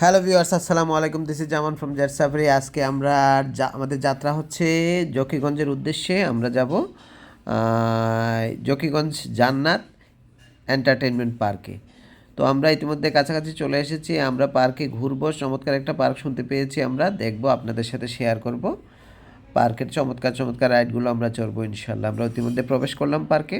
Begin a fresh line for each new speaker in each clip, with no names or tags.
Hello viewers আসসালামু আলাইকুম। This is Zaman from jet safari আজকে আমরা আমাদের যাত্রা হচ্ছে জকিগঞ্জের উদ্দেশ্যে। আমরা যাব জকিগঞ্জ জান্নাত এন্টারটেনমেন্ট পার্কে তো আমরা ইতিমধ্যে কাছাকাছি চলে এসেছি। আমরা পার্কে ঘুরবো। চমৎকার একটা পার্ক শুনতে পেয়েছি আমরা। দেখব, আপনাদের সাথে শেয়ার করব। পার্কের চমৎকার চমৎকার রাইডগুলো আমরা চড়বো ইনশাল্লাহ আমরা ইতিমধ্যে প্রবেশ করলাম পার্কে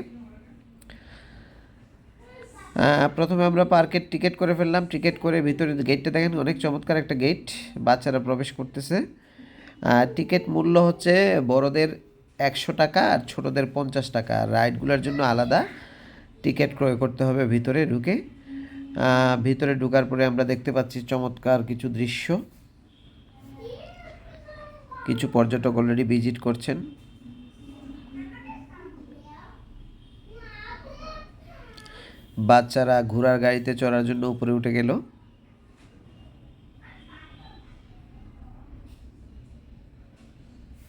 প্রথমে আমরা পার্কের টিকিট করে ফেললাম। টিকিট করে ভিতরে গেটটা দেখেন, অনেক চমৎকার একটা গেট বাচ্চারা প্রবেশ করতেছে। টিকিট মূল্য হচ্ছে বড়দের একশো টাকা আর ছোটদের পঞ্চাশ টাকা। রাইডগুলোর জন্য আলাদা। টিকিট ক্রয় করতে হবে ভিতরে ঢুকে। ভিতরে ঢুকার পরে আমরা দেখতে পাচ্ছি চমৎকার কিছু দৃশ্য। কিছু পর্যটক অলরেডি ভিজিট করছেন। বাচ্চারা ঘোড়ার গাড়িতে চড়ার জন্য উপরে উঠে গেল।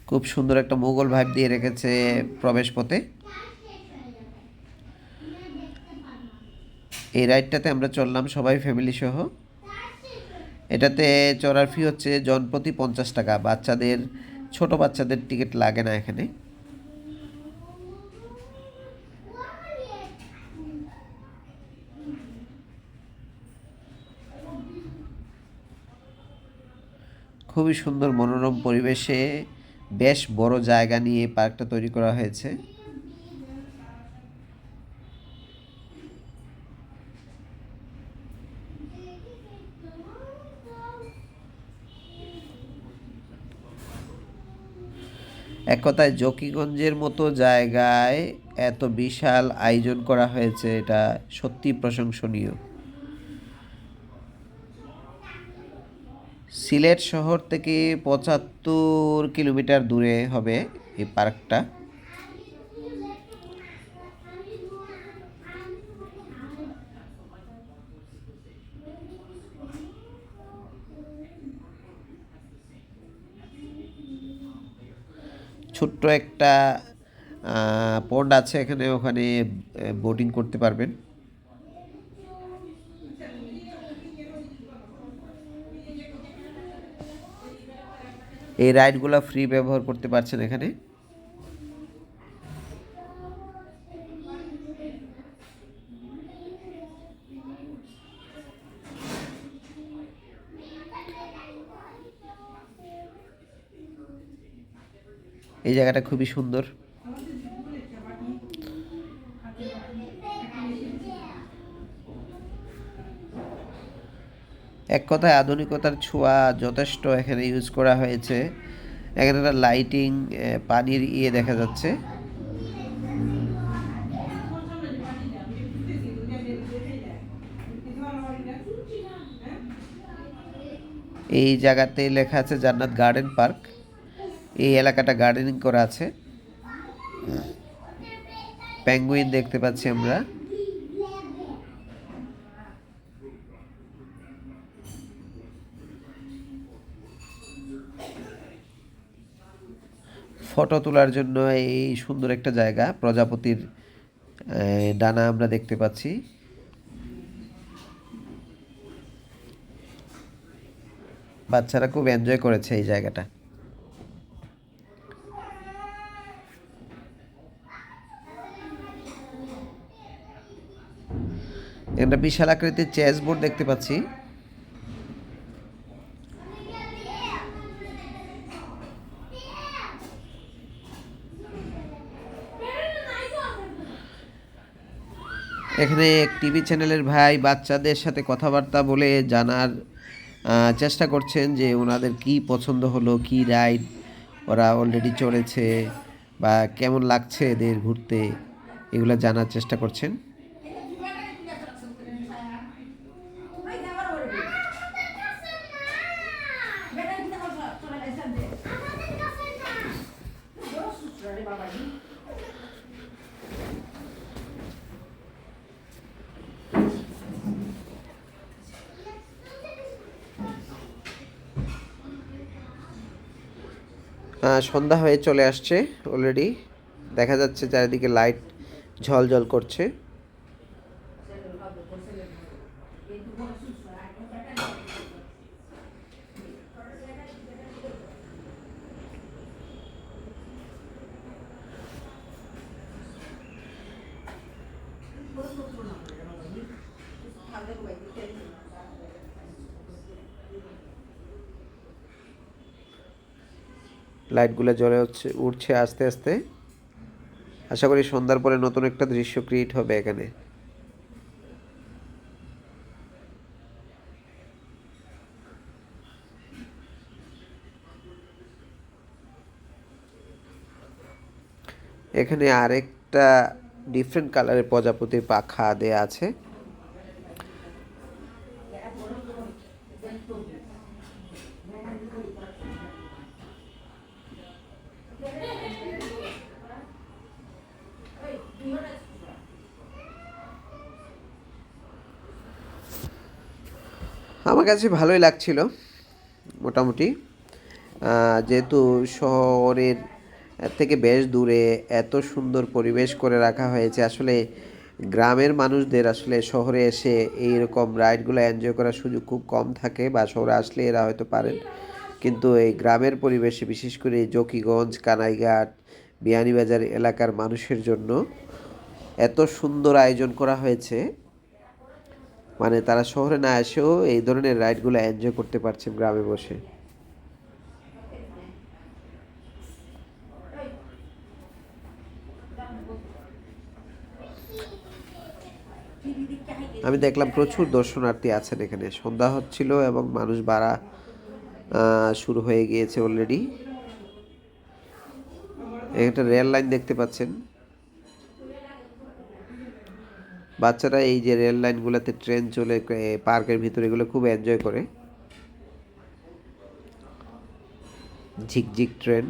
খুব সুন্দর একটা মোগল ভাইব দিয়ে রেখেছে প্রবেশ পথে এই রাইডটাতে আমরা চললাম সবাই ফ্যামিলি সহ। এটাতে চড়ার ফি হচ্ছে জনপ্রতি পঞ্চাশ টাকা। বাচ্চাদের, ছোট বাচ্চাদের টিকিট লাগে না এখানে। খুবই সুন্দর মনোরম পরিবেশে বেশ বড় জায়গা নিয়ে পার্কটা তৈরি করা হয়েছে। এক কথায় জকিগঞ্জের মতো জায়গায় এত বিশাল আয়োজন করা হয়েছে, এটা সত্যি প্রশংসনীয়। সিলেট শহর থেকে পঁচাত্তর কিলোমিটার দূরে হবে এই পার্কটা। ছোট্ট একটা পন্ড আছে এখানে, ওখানে বোটিং করতে পারবেন। এই রাইডগুলো ফ্রি ব্যবহার করতে পারছেন এখানে? এই জায়গাটা খুবই সুন্দর। এক কথায় আধুনিকতার ছোঁয়া যথেষ্ট এখানে ইউজ করা হয়েছে। এখানে একটা লাইটিং পানির ইয়ে দেখা যাচ্ছে। এই জায়গাতে লেখা আছে জান্নাত গার্ডেন পার্ক। এই এলাকাটা গার্ডেনিং করা আছে। প্যাঙ্গুইন দেখতে পাচ্ছি আমরা। ফটো তোলার জন্য এই সুন্দর একটা জায়গা, প্রজাপতির ডানা আমরা দেখতে পাচ্ছি। বাচ্চারা খুব এনজয় করেছে এই জায়গাটা। একটা বিশাল আকৃতির চেস বোর্ড দেখতে পাচ্ছি। এখানে টিভি চ্যানেলের ভাই বাচ্চাদের সাথে কথাবার্তা বলে জানার চেষ্টা করছেন যে ওনাদের কি পছন্দ হলো, কি রাইড ওরা অলরেডি চড়েছে বা কেমন লাগছে এদের ঘুরতে, এগুলো জানার চেষ্টা করছেন। সন্ধ্যা হয়ে চলে আসছে অলরেডি দেখা যাচ্ছে চারিদিকে লাইট ঝলঝল করছে Thank you. লাইটগুলো জ্বলে হচ্ছে উঠছে আস্তে আস্তে। আশা করি সন্ধ্যার পরে নতুন একটা দৃশ্য ক্রিয়েট হবে এখানে। এখানে আরেকটা ডিফারেন্ট কালারের প্রজাপতির পাখা দেয়া আছে। আমার কাছে ভালোই লাগছিল, মোটামুটি। যেহেতু শহরের থেকে বেশ দূরে এত সুন্দর পরিবেশ করে রাখা হয়েছে, আসলে গ্রামের মানুষদের আসলে শহরে এসে এইরকম রাইডগুলো এনজয় করার সুযোগ খুব কম থাকে, বা শহরে আসলে এরা হয়তো পারেন। কিন্তু এই গ্রামের পরিবেশে, বিশেষ করে জকিগঞ্জ, কানাইঘাট, বিয়ানীবাজার এলাকার মানুষের জন্য এত সুন্দর আয়োজন করা হয়েছে। মানে তারা শহরে না এসেও এই ধরনের রাইডগুলো এনজয় করতে পারছে গ্রামে বসে। আমি দেখলাম প্রচুর দর্শনার্থী আছেন এখানে। সন্ধ্যা হচ্ছিল এবং মানুষ বাড়া শুরু হয়ে গিয়েছে অলরেডি একটা রেল লাইন দেখতে পাচ্ছেন। বাচ্চারা এই যে রেল লাইনগুলোতে ট্রেন চলে পার্কের ভিতরে এগুলো খুব এনজয় করে। ঝিকঝিক ট্রেন।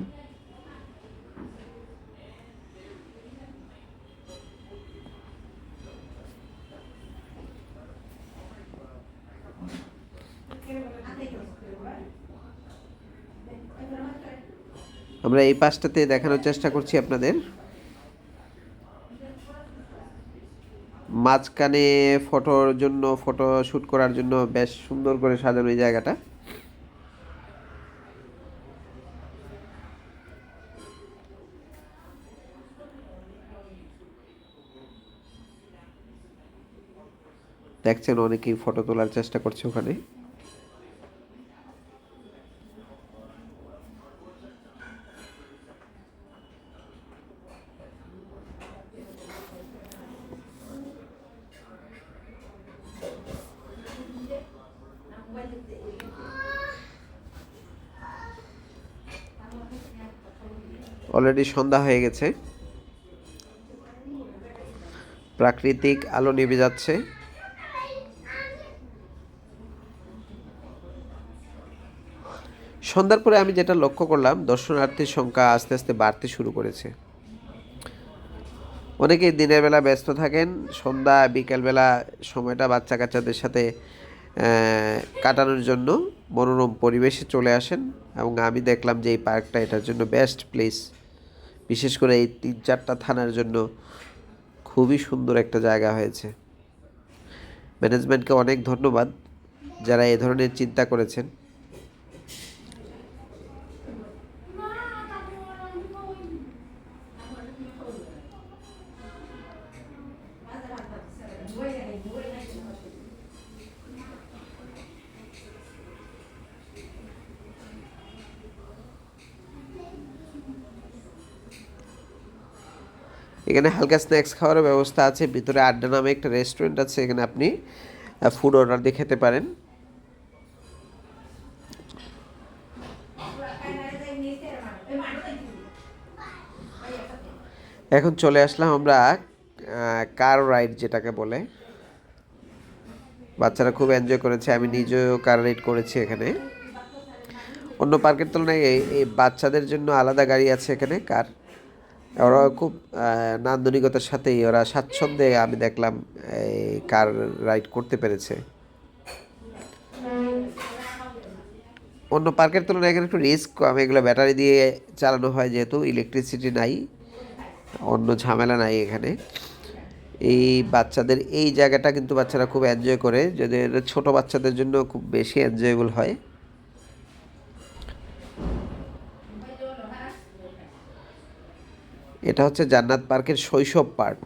আমরা এই পাশটাতে দেখানোর চেষ্টা করছি আপনাদের। মাঝখানে ফটোর জন্য, ফটো শ্যুট করার জন্য বেশ সুন্দর করে সাজানো এই জায়গাটা। দেখছেন অনেকেই ফটো তোলার চেষ্টা করছে ওখানে। অলরেডি সন্ধ্যা হয়ে গেছে। প্রাকৃতিক আলো নেমে যাচ্ছে। সন্ধ্যার পরে আমি যেটা লক্ষ্য করলাম, দর্শনার্থীর সংখ্যা আস্তে আস্তে বাড়তে শুরু করেছে। অনেকেই দিনের বেলা ব্যস্ত থাকেন, সন্ধ্যা বিকেলবেলা সময়টা বাচ্চা কাচ্চাদের সাথে কাটানোর জন্য মনোরম পরিবেশে চলে আসেন এবং আমি দেখলাম যে এই পার্কটা এটার জন্য বেস্ট প্লেস বিশেষ করে এই তিন চারটা থানার জন্য খুবই সুন্দর একটা জায়গা হয়েছে। ম্যানেজমেন্টকে অনেক ধন্যবাদ যারা এ ধরনের চিন্তা করেছেন। এখানে হালকা স্ন্যাক্স খাওয়ার ব্যবস্থা আছে, ভিতরে আড্ডা নামে একটা রেস্টুরেন্ট আছে, এখানে আপনি ফুড অর্ডার দিয়ে খেতে পারেন। এখন চলে আসলাম আমরা কার রাইড যেটাকে বলে। বাচ্চারা খুব এনজয় করেছে, আমি নিজেও কার রাইড করেছি এখানে। অন্য পার্কের তুলনায় এই বাচ্চাদের জন্য আলাদা গাড়ি আছে এখানে কার ওরা খুব নান্দনিকতার সাথেই, ওরা স্বাচ্ছন্দ্যে আমি দেখলাম, এই কার রাইড করতে পেরেছে। অন্য পার্কের তুলনায় এখানে একটু রিস্ক কম, এগুলো ব্যাটারি দিয়ে চালানো হয় যেহেতু ইলেকট্রিসিটি নাই, অন্য ঝামেলা নাই এখানে। এই বাচ্চাদের, এই জায়গাটা কিন্তু বাচ্চারা খুব এনজয় করে, যদি ছোট বাচ্চাদের জন্য খুব বেশি এনজয়েবল হয়। এটা হচ্ছে জান্নাত পার্কের শৈশব পার্ট।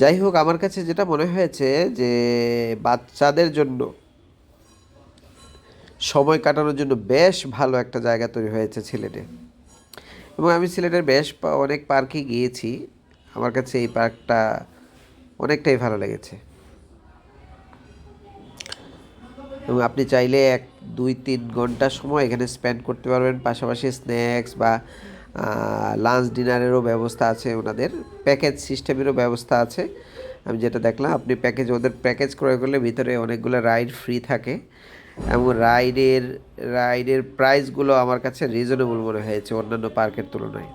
যাই হোক, আমার কাছে যেটা মনে হয়েছে যে বাচ্চাদের জন্য সময় কাটানোর জন্য বেশ ভালো একটা জায়গা তৈরি হয়েছে সিলেটে। এবং আমি সিলেটের বেশ অনেক পার্কে গিয়েছি। আমার কাছে এই পার্কটা অনেকটাই ভালো লেগেছে। এবং আপনি চাইলে এক, দুই, তিন ঘণ্টা সময় এখানে স্পেন্ড করতে পারবেন। পাশাপাশি স্ন্যাক্স বা লাঞ্চ ডিনারেরও ব্যবস্থা আছে ওনাদের। প্যাকেজ সিস্টেমেরও ব্যবস্থা আছে। আমি যেটা দেখলাম, আপনি প্যাকেজ ওদের প্যাকেজ ক্রয় করলে ভিতরে অনেকগুলো রাইড ফ্রি থাকে। এবং রাইডের রাইডের প্রাইসগুলো আমার কাছে রিজনেবল মনে হয়েছে অন্যান্য পার্কের তুলনায়।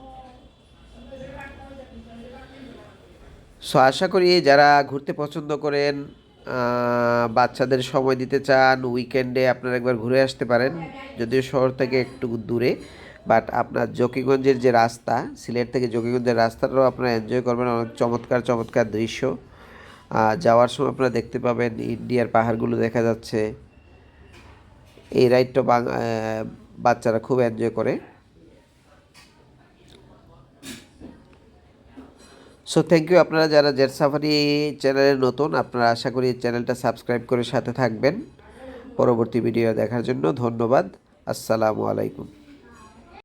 সো আশা করি যারা ঘুরতে পছন্দ করেন বাচ্চাদের সময় দিতে চান উইকেন্ডে আপনারা একবার ঘুরে আসতে পারেন। যদিও শহর থেকে একটু দূরে বাট আপনার জকিগঞ্জের যে রাস্তা, সিলেট থেকে জকিগঞ্জের রাস্তাটাও আপনারা এনজয় করবেন। অনেক চমৎকার চমৎকার দৃশ্য। যাওয়ার সময় আপনারা দেখতে পাবেন, ইন্ডিয়ার পাহাড়গুলো দেখা যাচ্ছে। এই রাইডটা বাচ্চারা খুব এনজয় করে। সো থ্যাংক ইউ আপনারা যারা জেট সাফারি চ্যানেলে নতুন, আপনারা আশা করি চ্যানেলটা সাবস্ক্রাইব করে সাথে থাকবেন। পরবর্তী ভিডিও দেখার জন্য ধন্যবাদ। আসসালামু আলাইকুম।